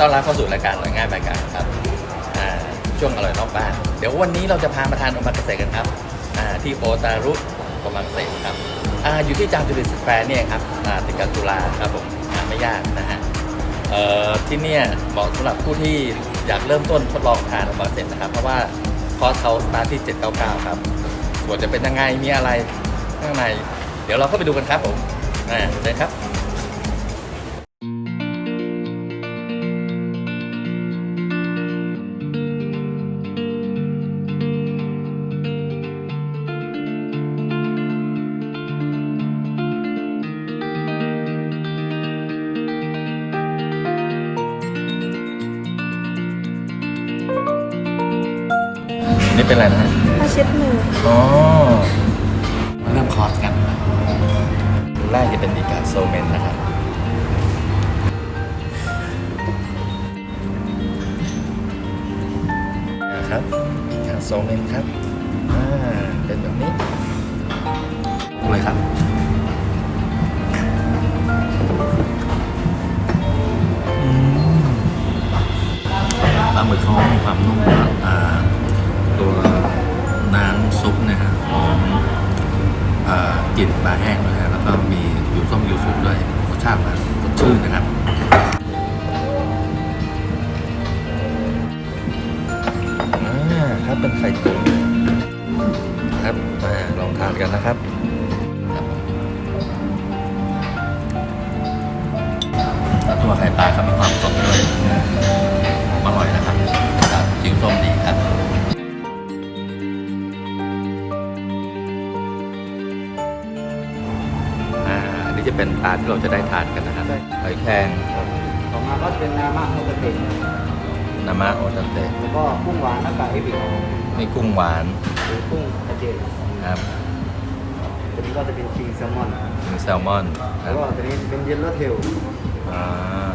ต้อนรับเข้าสู่รายการอร่อยง่ายบายการครับช่วงอร่อยนอกบ้านเดี๋ยววันนี้เราจะพามาทานโอมากาเสะกันครับที่โอตารุโอมากาเสะครับออยู่ที่จามจุริสแควร์เนี่ยครับติดกับจุฬาครับผมไม่ยากนะฮะที่เนี่ยเหมาะสำหรับผู้ที่อยากเริ่มต้นทดลองทานโอมากาเสะนะครับ เพราะว่าคอร์สเขาสตาร์ทที่ 799 ครับส่วนจะเป็นยังไงมีอะไรข้างใน เดี๋ยวเราเข้าไปดูกันครับผมอ่าเชิญครับ นี่เป็นอะไรนะฮะผ้าเช็ดมืออ๋อมาเริ่มคอร์สกันแรกจะเป็นดีการโซเมนนะครับนะครับดีการโซเมนครับ อ่า เป็นแบบนี้เลยครับ ครับอ่าลองทานกันนะครับครับแล้วตัวไข่ปลาครับมีความสดด้วยอร่อยนะครับครับจิ้มส้มดีครับอ่าอันนี้จะเป็นปลาที่เราจะได้ทานกันนะครับหอยแครงต่อมาก็จะเป็นนามะโมกเตะ นามะโอตันเตะแล้วก็กุ้งหวานนากาเอบินี่กุ้งหวานหรือกุ้งกระเจดครับตัวนี้ก็จะเป็นคิงแซลมอน มีแซลมอนคแล้รัวบก็ตัวนี้เป็นเยลโล่เทลอ่า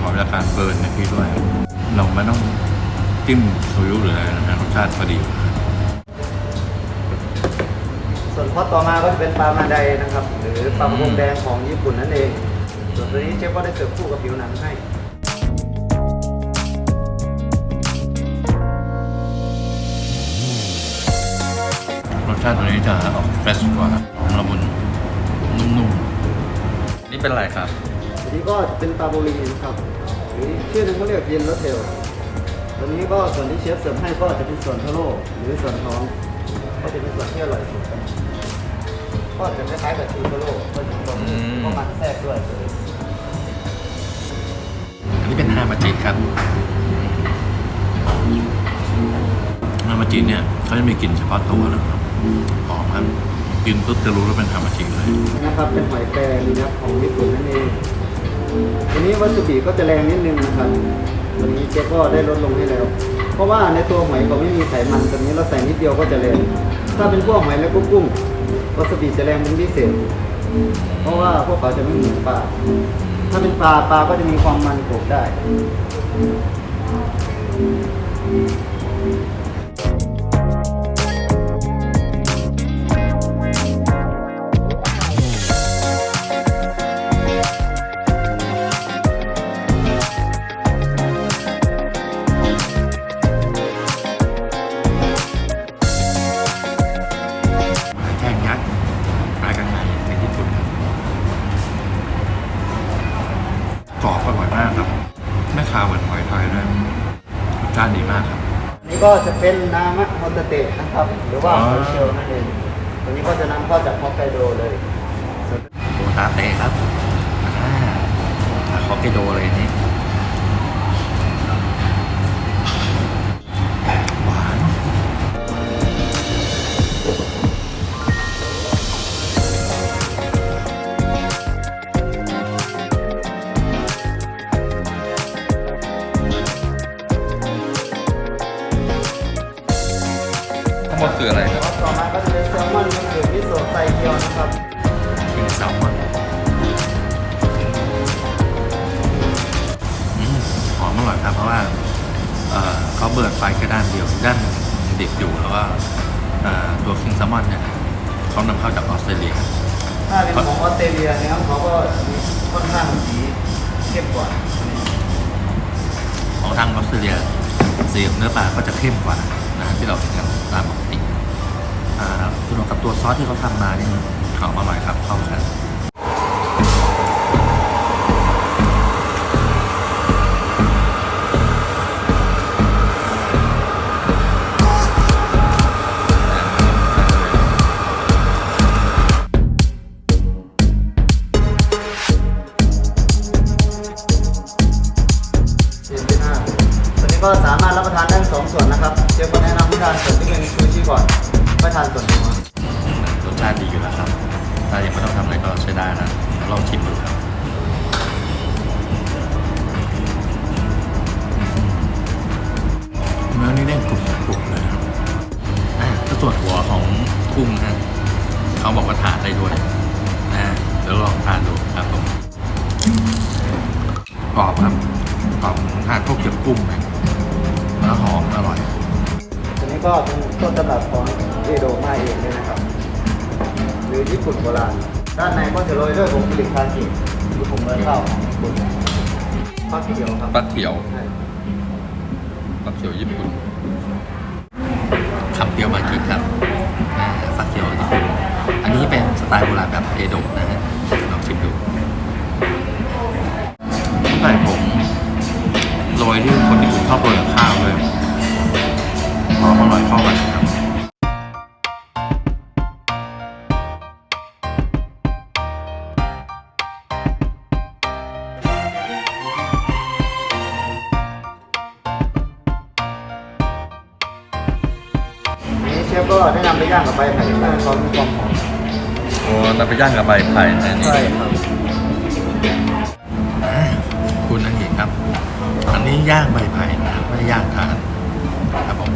แต่ว่าหอมจากการเบิร์นนะพี่ด้วย เราไม่ต้องจิ้มโชยุหรืออะไรนะฮะรสชาติพอดี ส่วนพอต่อมาก็จะเป็นปลามาไดนะครับ หรือปลากระพงแดงของญี่ปุ่นนั่นเอง ส่วนตัวนี้เชฟก็ได้เสิร์ฟคู่กับผิวหนังให้รสชาติตัวนี้จะออกเฟรชกว่าหอมละมุนนุ่มๆ นี่เป็นอะไรครับ ตัวนี้ก็จะเป็นปลาโบลีนะครับหรือชื่อหนึงเขาเรียกเยลโล่เทลตัวนี้ก็ส่วนที่เชฟเสิร์ฟให้ก็จะเป็นส่วนทะโลหรือส่วนท้อง ก็จะเป็นส่วนที่อร่อยสุดครับก็จะคล้ายๆกับชูทะโลก็จะมีความอืมก็มันแทรกด้วยอันนี้เป็นฮามาจิครับฮามาจิเนี่ยเขาจะมีกลิ่นเฉพาะตัวนะครับหอมครับกินปุ๊บจะรู้ว่าเป็นฮามาจิเลยนะครับเป็นหอยแครงนะครับของญี่ปุ่นนั่นเอง ทีนี้วัตถุดิบก็จะแรงนิดนึงนะครับตัวนี้เจ๊ก็ได้ลดลงให้แล้ว เพราะว่าในตัวหอยเขาไม่มีไขมันตัวนี้เราใส่นิดเดียวก็จะแรงถ้าเป็นพวกหอยและก็กุ้งวัตถุดิบจะแรงเป็นพิเศษเพราะว่าพวกเขาจะไม่เหมือนปลาถ้าเป็นปลาปลาก็จะมีความมันโขบได้ ก็จะเป็นนามะโมเตเตะนะครับ หรือว่าอ๋อหอยเชลล์นั่นเองตัวนี้ก็จะนำเข้าจากฮอกไกโดเลยโอตาเตะครับอ่าฮอกไกโดเลยนี่ ครับกินแซลมอนอืมหอมอร่อยครับเพราะว่าเอ่อเขาเบิร์ดไฟแค่ด้านเดียวด้านหนึ่งดิบอยู่แล้วก็เอ่อตัวคิงแซลมอนเนี่ยเขานำเข้าจากออสเตรเลียถ้าเป็นของออสเตรเลียเนี่ยเขาก็ค่อนข้างสีเข้มกว่าของทางออสเตรเลียสีของเนื้อปลาก็จะเข้มกว่านะฮะที่เราเห็นกันตามปกติอ่าส่วนกับตัวซอสที่เขาทำมานี่ ข่าวมากมายครับเข้าครับ กรุบกรุบเลยครับอะก็ส่วนหัวของกุ้งนะเขาบอกว่าทานได้ด้วยนะเดี๋ยวลองทานดูครับผมกรอบครับกรอบทานพวกเกี่ยวกุ้งเลยแล้วหอมอร่อยตัวนี้ก็เป็นต้นตำรับของเอโดมาเองเลยนะครับ หรือญี่ปุ่นโบราณ ด้านในก็จะโรยด้วยผงกลิ่นคากิหรือผงเบอร์เต้าของญี่ปุ่นฟักเขียวครับฟักเขียวใช่ฟักเขียวญี่ปุ่น คำเดียวมากินครับอ่าฟักเขียวญี่ปุ่นอันนี้เป็นสไตล์โบราณแบบเอโดะนะฮะลองชิมดูใส่ผมโรยที่คนญี่ปุ่นชอบโรยกับข้าวเลยหอมอร่อยเข้ากัน แนะนำไปย่างกับใบไผ่เพื่อให้เขามีความหอมโอ้นำไปย่างกับใบไผ่นะนี่ใช่ครับคุณนั่นเองครับ อันนี้ย่างใบไผ่นะไม่ได้ย่างทานครับผม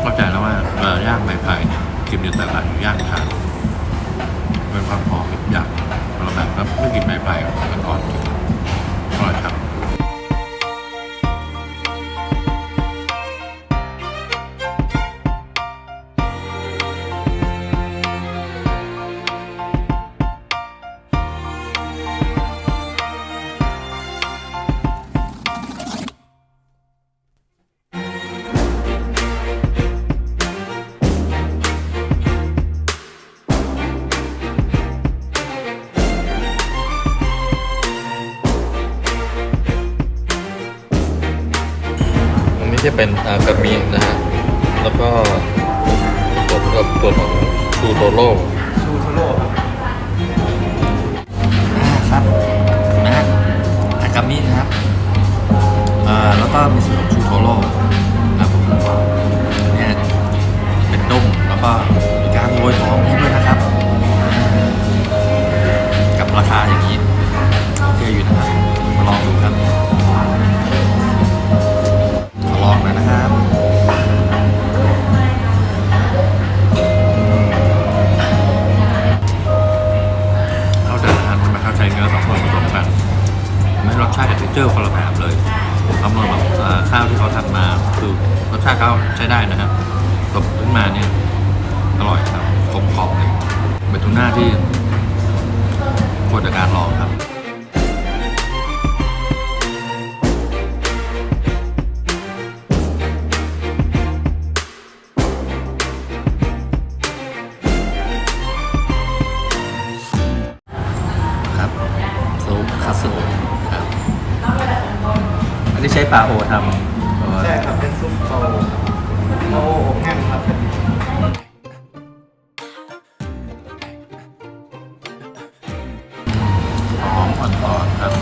เข้าใจแล้วว่าเวลาย่างใบไผ่เนี่ยกลินอยู่แต่ละอยู่ย่างทานเป็นความหอมอีกอย่างเราแบบครับไม่กินใบไผ่มันอ่อนกิน จะเป็นอากามินะฮะแล้วก็ตัวกับตัวของชูโตโร่ชูโทโร่ครับครับนะฮะอากามินะครับอ่าแล้วก็มีส่วนของชูโตโร่ครับผมเนี่ยเป็นนุ่มแล้วก็มีการโรยทอง ที่เขาทำมาคือรสชาติเขาใช้ได้นะครับตบขึ้นมาเนี่ยอร่อยครับกลมกล่อมเลยเป็นทูน่าที่ควรจะการลองครับครับซุปคัตสึครับอันนี้ใช้ปลาโอทำ ช่ครับ เป็นซุปโตโตอบแห้งครับหอมอ่อนๆครับ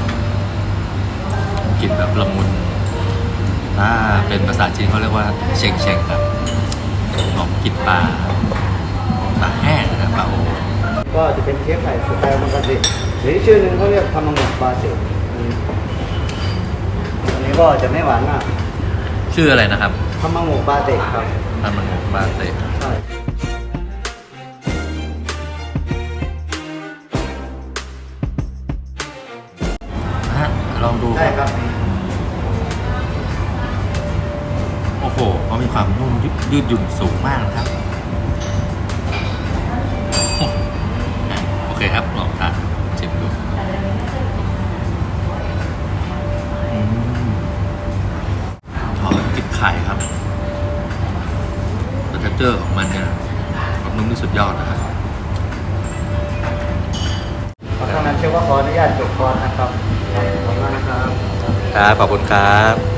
กลิ่นแบบละมุนถ้าเป็นภาษาจีนเขาเรียกว่าเชงเชงครับหอมกลิ่นปลาปลาแห้งนะครับปลาโอก็จะเป็นเค้กไข่สไตล์มังกรเดหรือชื่อหนึ่งเขาเรียกทามังงะปลาเจอันนี้ก็จะไม่หวานมาก ชื่ออะไรนะครับททำมังหมูปลาเด็กครับทำมันบาเตะใช่ฮะลองดูใช่ครับ โอ้โหเขามีความนุ่มยืดยืดหยุ่นสูงมากนะครับอะโอเคครับ ข่ครับแต่เทคเจอร์ของมันเนี่ยความนุ่มที่สุดยอดนะครับเพราะฉะนั้นเชื่อว่าขออนุญาตจบคอร์สนะครับขอบคุณมากนะครับ ครับ ขอบคุณครับครับ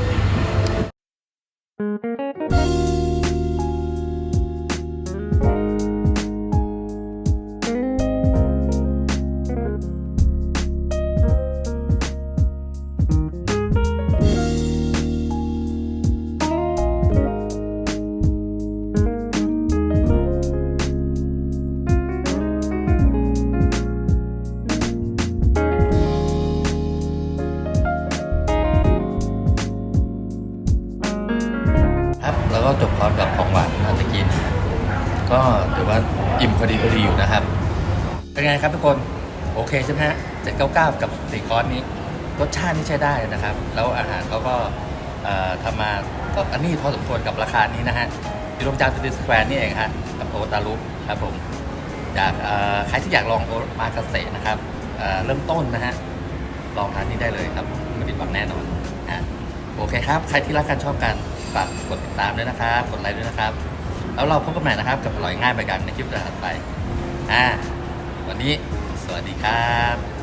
เป็นไงครับทุกคนโอเคใช่ไหมฮะเจ็ดเก้าเก้ากับสี่คอร์สนี้รสชาตินี่ใช้ได้นะครับ แล้วอาหารเขาก็ทำมาก็อันนี้พอสมควรกับราคานี้นะฮะอยู่ตรงจานติสแควร์นี่เองฮะกับโอตารุครับผมอยากใครที่อยากลองโอมากาเสะนะครับเเริ่มต้นนะฮะลองทานนี้ได้เลยครับไม่ผิดหวังแน่นอนฮะโอเคครับ ใครที่รักการชอบกันฝากกดติดตามด้วยนะครับ กดไลค์ด้วยนะครับ แล้วเราพบกันใหม่นะครับ กับอร่อยง่ายไปกันในคลิปถัดไปอ่า วันนี้สวัสดีครับ